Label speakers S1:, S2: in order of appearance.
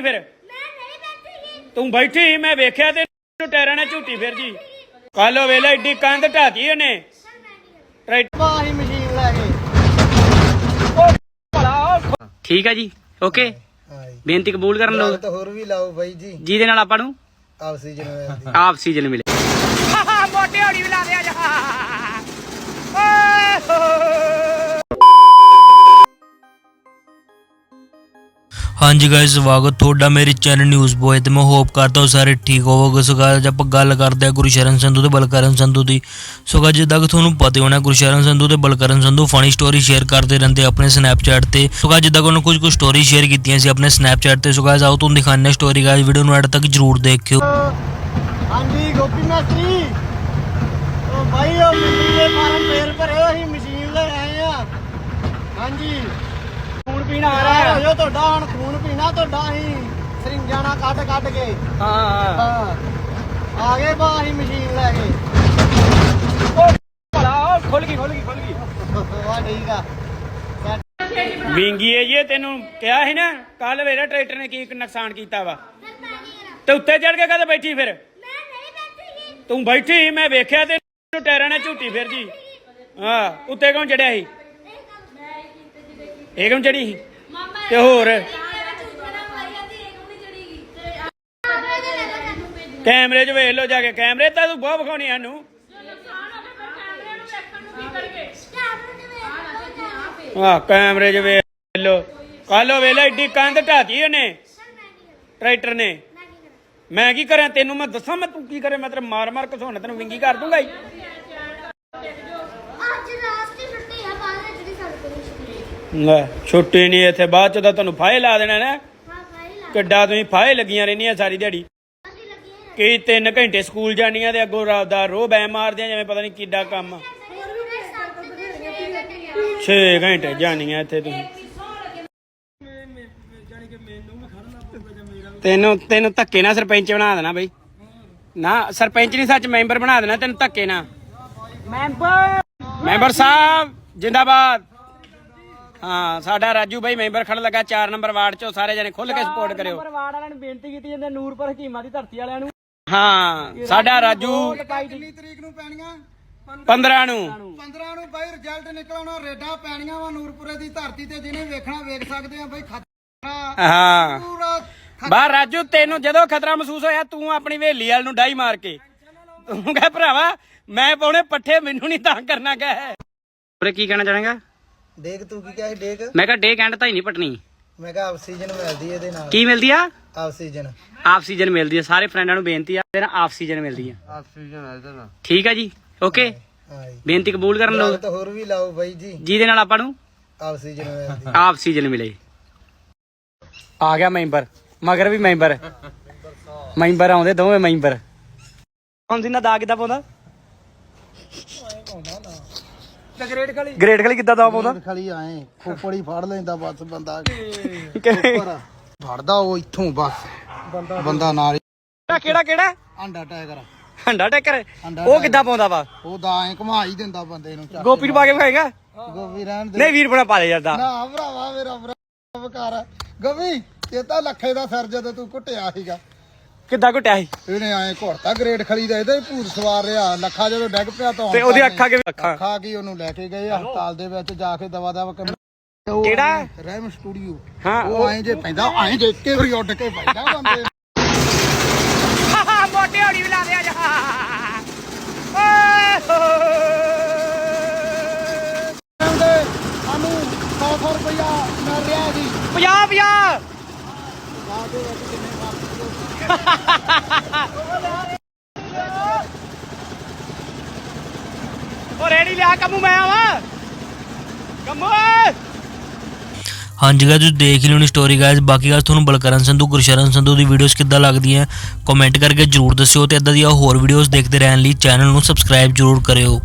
S1: ਫਿਰ। ਤੂੰ ਬੈਠੀ ਮੈਂ ਵੇਖਿਆ ਤੇ ਟਾਇਰਾਂ ਨੇ ਝੂਟੀ ਫਿਰ ਜੀ। ਕੱਲ ਉਹ ਵੇਲੇ ਏਡੀ ਕੰਧ ਢਾਤੀ ਉਹਨੇ। ਟਰੈਕਟਰ
S2: ਬਾਹੀ ਮਸ਼ੀਨ ਲੈ ਕੇ।
S1: ਠੀਕ ਹੈ ਜੀ ਓਕੇ। ਬੇਨਤੀ ਕਬੂਲ ਕਰਨ ਲੋ
S2: ਤਾਂ ਹੋਰ ਵੀ ਲਾਓ ਬਾਈ ਜੀ।
S1: ਜਿਹਦੇ ਨਾਲ ਆਪਾਂ ਨੂੰ
S2: ਆਕਸੀਜਨ ਮਿਲਦੀ
S1: ਆਪ ਸੀਜ਼ਨ ਮਿਲੇ। ਮੋਟੇ ਹੋੜੀ ਵੀ ਲਾ ਦੇ ਅੱਜ
S3: ਹਾਂਜੀ ਗਾਇਸ ਸਵਾਗਤ ਤੁਹਾਡਾ ਮੇਰੇ ਚੈਨਲ ਨਿਊਜ਼ ਬੋਏ ਤੇ। ਮੈਂ ਹੋਪ ਕਰਦਾ ਹਾਂ ਸਾਰੇ ਠੀਕ ਹੋਵੋਗੇ। ਸੋ guys, ਆਪਾਂ ਗੱਲ ਕਰਦੇ ਹਾਂ ਗੁਰਸ਼ਰਨ ਸੰਧੂ ਤੇ ਬਲਕਰਨ ਸੰਧੂ ਦੀ। ਸੋ guys, ਜਿੱਦਾਂ ਕਿ ਤੁਹਾਨੂੰ ਪਤਾ ਹੋਣਾ ਗੁਰਸ਼ਰਨ ਸੰਧੂ ਤੇ Balkaran Sandhu funny story share ਕਰਦੇ ਰਹਿੰਦੇ ਆਪਣੇ ਸਨੈਪਚੈਟ ਤੇ। ਸੋ guys, ਜਿੱਦਾਂ ਕਿ ਉਹਨਾਂ ਕੁਝ ਕੁ ਸਟੋਰੀ ਸ਼ੇਅਰ ਕੀਤੀਆਂ ਸੀ ਆਪਣੇ ਸਨੈਪਚੈਟ ਤੇ। ਸੋ guys, ਆਓ ਤੁਹਾਨੂੰ ਦਿਖਾਉਂਦੇ ਹਾਂ ਸਟੋਰੀ ਗਾਇਸ ਵੀਡੀਓ ਨੂੰ ਐਡ ਤੱਕ ਜਰੂਰ ਦੇਖਿਓ।
S2: ਹਾਂਜੀ ਗੋਪੀ ਮਾਸਟਰੀ। ਉਹ ਬਾਈ ਉਹ ਮਸ਼ੀਨ ਦੇ ਫਾਰਮ ਫੇਲ ਭਰੇ ਹੋ, ਮਸ਼ੀਨ ਲੈ ਆਏ ਆ। ਹਾਂਜੀ।
S1: ਪੀਣਾ ਆ
S2: ਯਾਰ ਹੋ
S1: ਰਿਹਾ
S2: ਜਾਓ ਤੁਹਾਡਾ ਹੁਣ ਖੂਨ ਪੀਣਾ ਤੁਹਾਡਾ ਅਸੀਂ ਸਰਿੰਜਾਂ ਨਾਲ ਕੱਢ ਕੱਢ ਕੇ।
S1: ਹਾਂ।
S2: ਹਾਂ ਆ ਗਏ ਬਾ ਅਸੀਂ ਮਸ਼ੀਨ ਲੈ ਕੇ।
S1: ਭਲਾ ਖੁੱਲ ਗਈ ਖੁੱਲ ਗਈ ਖੁੱਲ ਗਈ।
S2: ਵਾ ਠੀਕ ਆ।
S1: ਵਿੰਗੀ ਏ ਜੀ ਤੈਨੂੰ ਕਿਹਾ ਸੀ ਨਾ ਕੱਲ ਵੇਰਾ ਟਰੈਕਟਰ ਨੇ ਕੀ ਨੁਕਸਾਨ ਕੀਤਾ ਵਾ। ਤੇ ਉੱਤੇ ਚੜ ਕੇ ਕਦੇ ਬੈਠੀ ਫਿਰ? ਤੂੰ ਬੈਠੀ ਮੈਂ ਵੇਖਿਆ ਤੇ ਟਾਇਰਾਂ ਨੇ ਝੂਟੀ ਫਿਰ ਜੀ। ਹਾਂ ਉੱਤੇ ਕੌਣ ਚੜਿਆ ਸੀ? ਇਹ ਕੌਣ ਚੜੀ ਸੀ। ਤੇ ਹੋਰ? ਕੈਮਰੇ 'ਚ ਵੇਖ ਲਓ ਜਾ ਕੇ। ਕੈਮਰੇ ਤਾਂ ਤੂੰ ਬਹੁਤ ਵਿਖਾਉਣੀ ਸਾਨੂੰ ਹਾਂ ਕੈਮਰੇ 'ਚ ਵੇਖ ਲਓ। ਕੱਲ ਵੇਲੇ ਏਡੀ ਕੰਧ ਢਾਤੀ ਉਹਨੇ। ਟਰੈਕਟਰ ਨੇ। ਮੈਂ ਕੀ ਕਰਾਂ? ਤੈਨੂੰ ਮੈਂ ਦੱਸਾਂ ਮੈਂ ਤੂੰ ਕੀ ਕਰੇ? ਮੈਂ ਤੇਰੇ ਮਾਰ ਮਾਰ ਘਸੋਣਾ ਤੈਨੂੰ ਵਿੰਗੀ ਕਰ ਦੂੰਗਾ ਹੀ
S4: ਅੱਜ ਲਾਸਟ ਹੀ ਛੁੱਟੀ ਹੈ ਬਾਅਦ ਵਿੱਚ ਦੀ ਸਾਡੇ ਕੋਲ ਛੁੱਟੀ
S1: ਲੈ ਛੁੱਟੀ ਨਹੀਂ ਇੱਥੇ ਬਾਅਦ ਚ ਤਾਂ ਤੁਹਾਨੂੰ ਫਾਹੇ ਲਾ ਦੇਣਾ ਨਾ। ਕਿੱਡਾ ਤੁਸੀਂ ਫਾਹੇ ਲੱਗੀਆਂ ਰਹਿੰਦੀਆਂ ਸਾਰੀ ਦਿਹਾੜੀ। ਕਈ 3 ਘੰਟੇ ਸਕੂਲ ਜਾਂਦੀਆਂ ਤੇ ਅੱਗੋਂ ਰਾਤ ਦਾ ਰੋਹ ਬੈ ਮਾਰਦੀਆਂ ਜਿਵੇਂ ਪਤਾ ਨਹੀਂ ਕਿੱਡਾ ਕੰਮ।
S4: ਹੋਰ ਵੀ ਮੈਂ ਸੱਤ ਤੇ ਛੇ ਘੰਟੇ
S1: 6 ਘੰਟੇ ਜਾਂਦੀਆਂ ਇੱਥੇ ਤੁਸੀਂ। ਤੈਨੂੰ ਤੈਨੂੰ ਧੱਕੇ ਨਾਲ ਸਰਪੰਚ ਬਣਾ ਦੇਣਾ ਬਈ। ਨਾ ਸਰਪੰਚ ਨਹੀਂ ਸੱਚ ਮੈਂਬਰ ਬਣਾ ਦੇਣਾ ਤੈਨੂੰ ਧੱਕੇ ਨਾਲ। ਮੈਂਬਰ। ਮੈਂਬਰ ਸਾਹਿਬ ਜਿੰਦਾਬਾਦ। ਹਾਂ ਸਾਡਾ ਰਾਜੂ ਬਾਈ ਮੈਂਬਰ ਖੜ ਲੱਗਾ 4 ਨੰਬਰ ਵਾਰਡ ਚੋਂ ਸਾਰੇ ਜਣੇ ਖੁੱਲ ਕੇ ਸਪੋਰਟ ਕਰਿਓ।
S2: ਵਾਰਡ ਵਾਲਿਆਂ ਨੂੰ ਬੇਨਤੀ ਕੀਤੀ ਜਾਂਦੇ ਨੂਰਪੁਰ ਹਕੀਮਾਂ ਦੀ ਧਰਤੀ ਵਾਲਿਆਂ ਨੂੰ।
S1: ਹਾਂ ਸਾਡਾ ਰਾਜੂ
S2: ਕਿੰਨੀ ਤਰੀਕ ਨੂੰ ਪੈਣੀਆਂ?
S1: 15 ਨੂੰ।
S2: 15 ਨੂੰ ਬਾਈ ਰਿਜ਼ਲਟ ਨਿਕਲਣਾ ਰੇਡਾਂ ਪੈਣੀਆਂ ਵਾ ਨੂਰਪੁਰੇ ਦੀ ਧਰਤੀ ਤੇ ਜਿਹਨੇ ਵੇਖਣਾ ਵੇਖ ਸਕਦੇ ਆ ਬਾਈ ਖਤਰਾ
S1: ਹਾਂ।
S2: ਪੂਰਾ
S1: ਬਾਹਰ ਰਾਜੂ ਤੈਨੂੰ ਜਦੋਂ ਖਤਰਾ ਮਹਿਸੂਸ ਹੋਇਆ ਤੂੰ ਆਪਣੀ ਹਵੇਲੀ ਵਾਲ ਨੂੰ ਡਾਈ ਮਾਰ ਕੇ। ਤੂੰ ਕਹੇ ਭਰਾਵਾ ਮੈਂ ਪਾਉਣੇ ਪੱਠੇ ਮੈਨੂੰ ਨਹੀਂ ਤਾਂ ਕਰਨਾ ਕਹੇ। ਉਰੇ ਕੀ ਕਹਿਣਾ ਚਾਹਾਂਗਾ?
S2: ਦੇਖ ਤੂੰ ਕੀ ਕਿਹਾ ਸੀ ਦੇਖ
S1: ਮੈਂ ਕਿਹਾ ਡੇ ਕੈਂਡ ਤਾਂ ਹੀ ਨਹੀਂ ਪਟਣੀ।
S2: ਮੈਂ ਕਿਹਾ ਆਕਸੀਜਨ ਮਿਲਦੀ ਇਹਦੇ ਨਾਲ।
S1: ਕੀ ਮਿਲਦੀ ਆ?
S2: ਆਕਸੀਜਨ।
S1: ਆਕਸੀਜਨ ਮਿਲਦੀ ਆ ਸਾਰੇ ਫਰੈਂਡਾਂ ਨੂੰ ਬੇਨਤੀ ਆ ਤੇਰਾ ਆਕਸੀਜਨ ਮਿਲਦੀ ਆ।
S2: ਆਕਸੀਜਨ ਇਹਦੇ ਨਾਲ।
S1: ਠੀਕ ਆ ਜੀ ਓਕੇ?
S2: ਹਾਂਜੀ
S1: ਬੇਨਤੀ ਕਬੂਲ ਕਰਨ ਲੋ
S2: ਤਾਂ ਹੋਰ ਵੀ ਲਾਓ ਬਾਈ ਜੀ।
S1: ਜਿਹਦੇ ਨਾਲ ਆਪਾਂ ਨੂੰ
S2: ਆਕਸੀਜਨ ਮਿਲਦੀ
S1: ਆਕਸੀਜਨ ਮਿਲੇ। ਆ ਗਿਆ ਮੈਂਬਰ ਮਗਰ ਵੀ ਮੈਂਬਰ। ਮੈਂਬਰ ਆਉਂਦੇ ਦੋਵੇਂ ਮੈਂਬਰ। ਕੌਣ ਸੀ ਨਾ ਦਾ ਕਿੱਦਾਂ ਪਾਉਂਦਾ?
S2: ਗ੍ਰੇਡ ਖਾਲੀ?
S1: ਕਿੱਦਾਂ ਦਾ ਪਾਉਂਦਾ
S2: ਖਾਲੀ ਆਏ ਖੋਪੜੀ ਫੜ ਲੈਂਦਾ ਬਸ ਬੰਦਾ। ਫੜਦਾ ਉਹ ਇੱਥੋਂ ਬਸ। ਬੰਦਾ ਨਾਲ
S1: ਕਿਹੜਾ ਕਿਹੜਾ?
S2: ਆਂਡਾ ਟਾਈਗਰ।
S1: ਹੰਡਾ ਟੱਕਰ ਉਹ ਕਿੱਦਾਂ ਪਾਉਂਦਾ ਵਾ?
S2: ਉਹ ਦਾ ਐ ਘੁਮਾ ਹੀ ਦਿੰਦਾ ਬੰਦੇ ਨੂੰ ਚੱਕ
S1: ਗੋਪੀ ਨੂੰ ਪਾ ਕੇ ਵਿਖਾਏਗਾ?
S2: ਗੋਪੀ ਰਹਿਣ ਦੇ।
S1: ਨਹੀਂ ਵੀਰ ਬਣਾ ਪਾ ਲੈ ਜਾਂਦਾ
S2: ਨਾ ਭਰਾਵਾ ਮੇਰਾ ਭਰਾ ਕਰ। ਗੋਪੀ ਇਹ ਤਾਂ ਲੱਖੇ ਦਾ ਸਰ ਜਦੋਂ ਤੂੰ ਕੁੱਟਿਆ ਸੀਗਾ।
S1: ਕਿੱਦਾਂ ਘੁੱਟਿਆ ਸੀ?
S2: ਇਹਨੇ ਆਏ ਘੋੜਤਾ ਗ੍ਰੇਡ ਖਲੀ ਦਾ ਇਹਦਾ ਹੀ ਭੂਤ ਸਵਾਰ ਰਿਹਾ। ਲੱਖਾ ਜਦੋਂ ਡੈਗ ਪਿਆ ਤਾਂ
S1: ਤੇ ਉਹਦੀ ਅੱਖਾਂ ਕਿਵੇਂ ਅੱਖਾਂ?
S2: ਅੱਖਾਂ ਕੀ ਉਹਨੂੰ ਲੈ ਕੇ ਗਏ ਹਸਪਤਾਲ ਦੇ ਵਿੱਚ ਜਾ ਕੇ ਦਵਾ ਦਵਾ ਕੇ
S1: ਕਿਹੜਾ?
S2: ਰੈਮ ਸਟੂਡੀਓ।
S1: ਹਾਂ
S2: ਉਹ ਐਂ ਜੇ ਪੈਂਦਾ ਐਂ ਜੇ ਇੱਕੇ ਵਾਰੀ ਉੱਡ ਕੇ ਪੈਂਦਾ ਬੰਦੇ।
S1: ਮੋਟੇ ਹੋੜੀ ਵੀ ਲਾ ਦੇ ਅੱਜ
S2: ਸਾਨੂੰ 100 ਰੁਪਇਆ ਮਿਲ ਰਿਹਾ ਜੀ।
S1: 50 50
S2: ਬਾਅਦ ਦੇ ਵਿੱਚ
S1: ਰੇੜੀ ਲਿਆ ਕੰਮੂ ਮੈਂ ਆਵਾ। ਕੰਮੂ
S3: ਹਾਂਜੀ ਗਾਇਸ ਤੁਸੀਂ ਦੇਖ ਲਿਓ ਲਿਓਣੀ ਸਟੋਰੀ ਗਾਇਸ ਬਾਕੀ ਗੱਲ ਤੁਹਾਨੂੰ ਬਲਕਰਨ ਸੰਧੂ, ਗੁਰਸ਼ਰਨ ਸੰਧੂ ਦੀ ਵੀਡੀਓਜ਼ ਕਿੱਦਾਂ ਲੱਗਦੀਆਂ ਕਮੈਂਟ ਕਰਕੇ ਜਰੂਰ ਦੱਸਿਓ ਤੇ ਇਦਾਂ ਦੀਆਂ ਹੋਰ ਵੀਡੀਓਜ਼ ਦੇਖਦੇ ਰਹਿਣ ਲਈ ਚੈਨਲ ਨੂੰ ਸਬਸਕ੍ਰਾਈਬ ਜਰੂਰ ਕਰਿਓ।